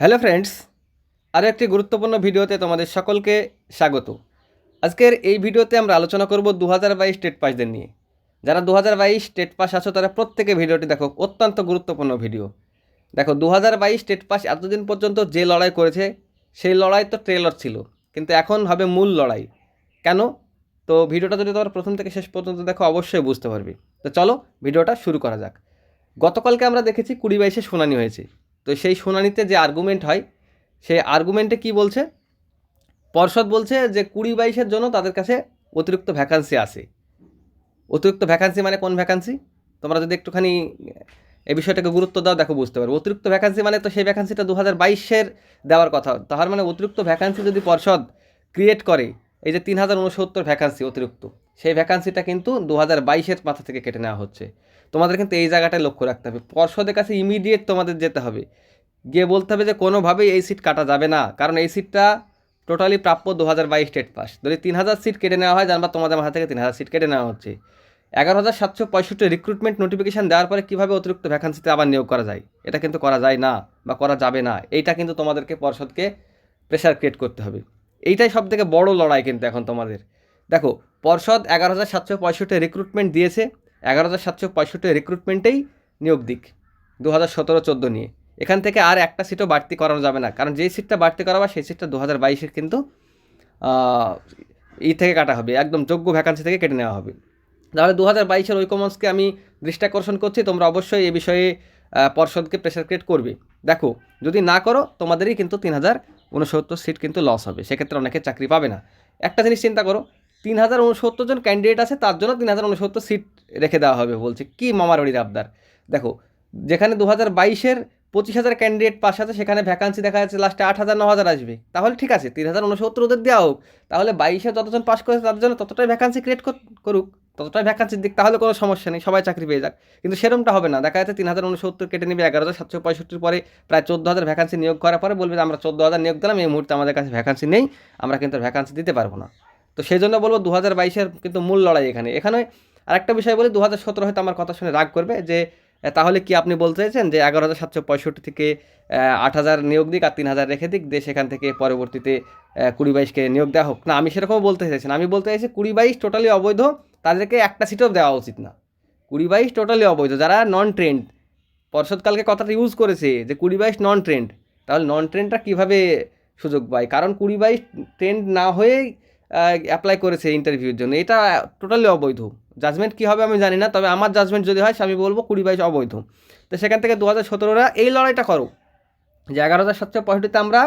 Hello friends, আরও একটি গুরুত্বপূর্ণ ভিডিওতে তোমাদের সকলকে স্বাগত। আজকের এই ভিডিওতে আমরা আলোচনা করব দু হাজার বাইশ স্টেট পাসদের নিয়ে। যারা দু হাজার বাইশ স্টেট পাস আছো, তারা প্রত্যেকে ভিডিওটি দেখো, অত্যন্ত গুরুত্বপূর্ণ ভিডিও। দেখো দু হাজার বাইশ স্টেট পাস এতদিন পর্যন্ত যে লড়াই করেছে, সেই লড়াই তো ট্রেলার ছিল, কিন্তু এখন হবে মূল লড়াই। কেন? তো ভিডিওটা যদি তোমরা প্রথম থেকে শেষ পর্যন্ত দেখো, অবশ্যই বুঝতে পারবে। তো চলো, ভিডিওটা শুরু করা যাক। গতকালকে আমরা দেখেছি কুড়ি বাইশে শুনানি হয়েছে। তো সেই শুনানিতে যে আর্গুমেন্ট হয়, সেই আর্গুমেন্টে কি বলছে? পর্ষদ বলছে যে কুড়ি বাইশের জন্য তাদের কাছে অতিরিক্ত ভ্যাকান্সি আছে। অতিরিক্ত ভ্যাকান্সি মানে কোন ভ্যাকান্সি তোমরা যদি একটুখানি এই বিষয়টাকে গুরুত্ব দাও, দেখো বুঝতে পারো অতিরিক্ত ভ্যাকান্সি মানে তো সেই ভ্যাকান্সিটা দু হাজার বাইশের দেওয়ার কথা। তাহার মানে অতিরিক্ত ভ্যাকান্সি যদি পর্ষদ ক্রিয়েট করে এই যে তিন হাজার উনসত্তর ভ্যাকান্সি অতিরিক্ত, সেই ভ্যাকান্সিটা কিন্তু দু হাজার বাইশের মাথা থেকে কেটে নেওয়া হচ্ছে। তোমাদের কিন্তু এই জায়গাটায় লক্ষ্য রাখতে হবে। পর্ষদের কাছে ইমিডিয়েট তোমাদের যেতে হবে। গিয়ে বলতে হবে যে কোনোভাবেই এই সিট কাটা যাবে না, কারণ এই সিটটা টোটালি প্রাপ্য দু হাজার বাইশ স্টেট পাস যদি তিন হাজার সিট কেটে নেওয়া হয়, জানবা তোমাদের মাথা থেকে তিন হাজার সিট কেটে নেওয়া হচ্ছে। এগারো হাজার সাতশো পঁয়ষট্টি রিক্রুটমেন্ট নোটিফিকেশান দেওয়ার পরে কীভাবে অতিরিক্ত ভ্যাকান্সিতে আবার নিয়োগ করা যায়? এটা কিন্তু করা যায় না বা করা যাবে না। এইটা কিন্তু তোমাদেরকে পর্ষদকে প্রেশার ক্রিয়েট করতে হবে। এইটাই সব থেকে বড় লড়াই কিন্তু এখন তোমাদের। দেখো, পর্ষদ এগারো হাজার সাতশো পঁয়ষট্টি রিক্রুটমেন্ট দিয়েছে, এগারো হাজার সাতশো পঁয়ষট্টি রিক্রুটমেন্টেই নিয়োগ দিক, দু হাজার সতেরো চোদ্দ নিয়ে। এখান থেকে আর একটা সিটও বাড়তি করানো যাবে না, কারণ যেই সিটটা বাড়তি করাবা, সেই সিটটা দু হাজার বাইশের কিন্তু ই থেকে কাটা হবে, একদম যোগ্য ভ্যাকান্সি থেকে কেটে নেওয়া হবে। তাহলে দু হাজার বাইশের ঐকমঞ্চকে আমি দৃষ্টাকর্ষণ করছি, তোমরা অবশ্যই এ বিষয়ে পর্ষদকে প্রেশার ক্রিয়েট করবে। দেখো, যদি না করো, তোমাদেরই কিন্তু তিন হাজার উনসত্তর সিট কিন্তু লস হবে। সেক্ষেত্রে অনেকে চাকরি পাবে না। একটা জিনিস চিন্তা করো তিন হাজার উনসত্তর জন ক্যান্ডিডেট আছে, তার জন্য তিন হাজার উনসত্তর সিট রেখে দেওয়া হবে বলছে। কি মামারবাড়ির আবদার? দেখো, যেখানে দু হাজার বাইশের পঁচিশ হাজার ক্যান্ডিডেট পাস আছে, সেখানে ভ্যাকান্সি দেখা যাচ্ছে লাস্টে আট হাজার ন হাজার আসবে। তাহলে ঠিক আছে তিন হাজার উনসত্তর ওদের দেওয়া হোক। তাহলে বাইশে যতজন পাস করেছে তার জন্য ততটাই ভ্যাকান্সি ক্রিয়েট করুক। ততটাই ভ্যাকান্সির দিক তাহলে কোনো সমস্যা নেই, সবাই চাকরি পেয়ে যাক। কিন্তু সেরমটা হবে না, দেখা যাচ্ছে তিন হাজার উনসত্তর কেটে নেবে এগারো হাজার সাতশো পঁয়ষট্টির পরে প্রায় চোদ্দ হাজার ভ্যাকান্সি নিয়োগ করার পরে বলবে যে আমরা চোদ্দ হাজার নিয়োগ দিলাম, এই মুহূর্তে আমাদের কাছে ভ্যাকান্সি নেই, আমরা কিন্তু ভ্যাকান্সি দিতে পারব না। তো সেই জন্য বলব দু হাজার বাইশের কিন্তু মূল লড়াই এখানে। এখানে আরেকটা বিষয় বলি, দু হাজার সতেরো হয়তো আমার কথা শুনে রাগ করবে যে তাহলে কি আপনি বলতে চাইছেন যে এগারো হাজার সাতশো পঁয়ষট্টি থেকে আট হাজার নিয়োগ দিক আর তিন হাজার রেখে দিক, দিয়ে সেখান থেকে পরবর্তীতে কুড়ি বাইশকে নিয়োগ দেওয়া হোক? না, আমি সেরকম বলতে চাইছি না। আমি বলতে চাইছি কুড়ি বাইশ টোটালি অবৈধ তাদেরকে একটা সিটও দেওয়া উচিত না। কুড়ি বাইশ টোটালি অবৈধ। যারা নন ট্রেন্ড পর্ষদ কালকে কথাটা ইউজ করেছে যে কুড়ি বাইশ নন ট্রেন্ড তাহলে নন ট্রেন্ডটা কীভাবে সুযোগ পায়? কারণ কুড়ি বাইশ ট্রেন্ড না হয়েই অ্যাপ্লাই করেছে ইন্টারভিউর জন্য। এটা টোটালি অবৈধ। জাজমেন্ট কী হবে আমি জানি না, তবে আমার জাজমেন্ট যদি হয়, আমি বলব কুড়ি বাইশ অবৈধ। তো সেখান থেকে দু হাজার সতেরোরা এই লড়াইটা করো। যে এগারো হাজার সাতশো পঁয়ষট্টিতে আমরা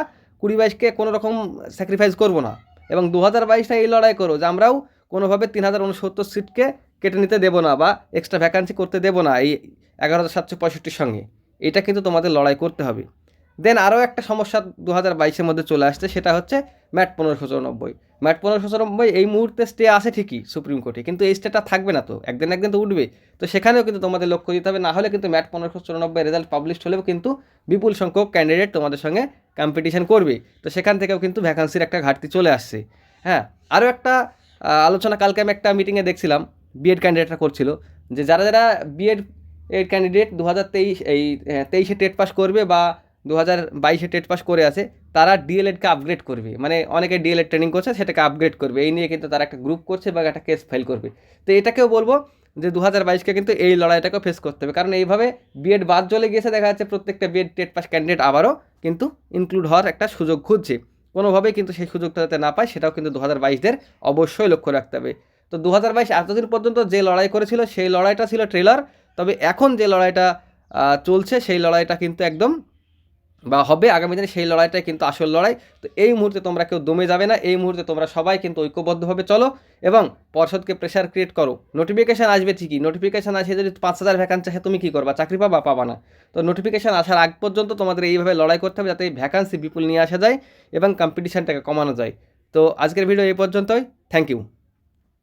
কুড়ি বাইশকে কোনো রকম স্যাক্রিফাইস করব না। এবং দু হাজার বাইশটা এই লড়াই করো যে আমরাও কোনোভাবে তিন হাজার উনসত্তর সিটকে কেটে নিতে দেবো না বা এক্সট্রা ভ্যাকান্সি করতে দেবো না এই এগারো হাজার সাতশো পঁয়ষট্টির সঙ্গে। এটা কিন্তু তোমাদের লড়াই করতে হবে। দেন আরও একটা সমস্যা দু হাজার বাইশের মধ্যে চলে আসছে, সেটা হচ্ছে ম্যাট পনেরোশো চৌরানব্বই। ম্যাট পনেরোশো চৌরানব্বই এই মুহূর্তে স্টে আছে ঠিকই সুপ্রিম কোর্টে কিন্তু এই স্টেটা থাকবে না তো, একদিন একদিন তো উঠবে। তো সেখানেও কিন্তু তোমাদের লক্ষ্য দিতে হবে, না হলে কিন্তু ম্যাট পনেরোশো চৌরানব্বই রেজাল্ট পাবলিশ হলেও কিন্তু বিপুল সংখ্যক ক্যান্ডিডেট তোমাদের সঙ্গে কম্পিটিশন করবে। তো সেখান থেকেও কিন্তু ভ্যাকান্সির একটা ঘাটতি চলে আসছে। হ্যাঁ আরও একটা আলোচনা কালকে আমি একটা মিটিংয়ে দেখছিলাম বিএড ক্যান্ডিডেটরা করছিল, যে যারা যারা বিএড এর ক্যান্ডিডেট দু হাজার তেইশ, এই তেইশে টেট পাস করবে বা দু হাজার বাইশে টেট পাস করে আছে, তারা ডিএলএডকে আপগ্রেড করবে। মানে অনেকে ডিএলএড ট্রেনিং করছে, সেটাকে আপগ্রেড করবে। এই নিয়ে কিন্তু তারা একটা গ্রুপ করছে বা একটা কেস ফাইল করবে। তো এটাকেও বলব যে দু হাজার বাইশকে কিন্তু এই লড়াইটাকেও ফেস করতে হবে। কারণ এইভাবে বিএড বাদ চলে গিয়েছে, দেখা যাচ্ছে প্রত্যেকটা বিএড টেট পাস ক্যান্ডিডেট আবারও কিন্তু ইনক্লুড হওয়ার একটা সুযোগ খুঁজছে। কোনোভাবেই কিন্তু সেই সুযোগটা যাতে না পায়, সেটাও কিন্তু দু হাজার বাইশদের অবশ্যই লক্ষ্য রাখতে হবে। তো দু হাজার বাইশ এতদিন পর্যন্ত যে লড়াই করেছিল, সেই লড়াইটা ছিল ট্রেলার। তবে এখন যে লড়াইটা চলছে, সেই লড়াইটা কিন্তু একদম বা হবে আগামী দিনে সেই লড়াইটাই কিন্তু আসল লড়াই। তো এই মুহূর্তে তোমরা কেউ দমে যাবে না, এই মুহূর্তে তোমরা সবাই কিন্তু ঐক্যবদ্ধভাবে চলো এবং পর্ষদকে প্রেশার ক্রিয়েট করো। নোটিফিকেশান আসবে ঠিকই নোটিফিকেশান আসে যদি পাঁচ হাজার ভ্যাকান্সি আসে তুমি কী করবা? চাকরি পাবা পাবা না। তো নোটিফিকেশান আসার আগ পর্যন্ত তোমাদের এইভাবে লড়াই করতে হবে যাতে এই ভ্যাকান্সি বিপুল নিয়ে আসা যায় এবং কম্পিটিশানটাকে কমানো যায়। তো আজকের ভিডিও এই পর্যন্তই। Thank you